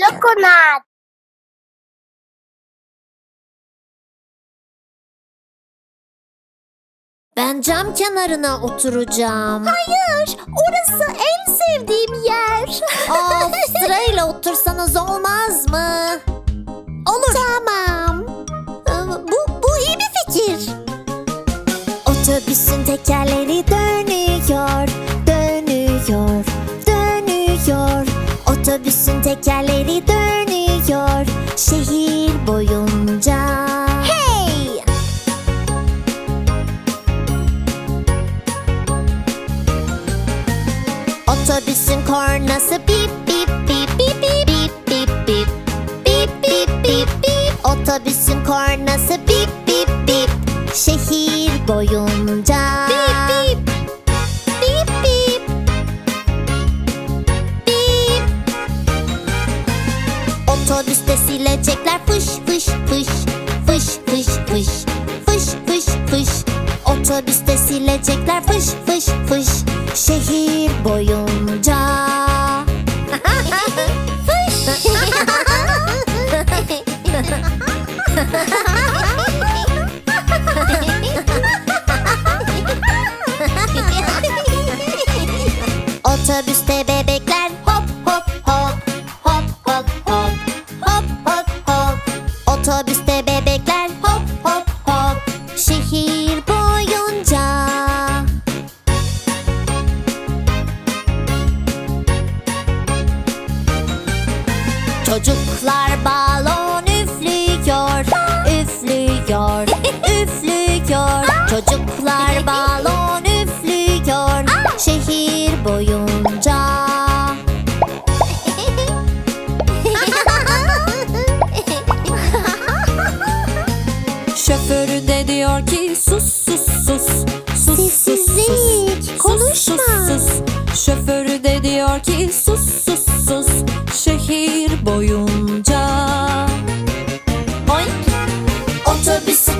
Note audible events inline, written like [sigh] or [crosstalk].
Lokonat. Ben cam kenarına oturacağım. Hayır, orası en sevdiğim yer. of, sırayla otursanız olmaz mı? Tekerleri dönüyor şehir boyunca. Hey! Otobüsün kornası bip bip bip bip bip bip bip bip bip bip bip bip Otobüsün kornası bip bip bip şehir boyunca Bölecekler fış fış fış Fış fış fış Fış fış fış. Otobüste silecekler fış fış fış. Şehir boyunca. Fış. [laughs] Otobüste bebek Çocuklar balon üflüyor, üflüyor, üflüyor. Çocuklar balon üflüyor şehir boyunca. sobre si.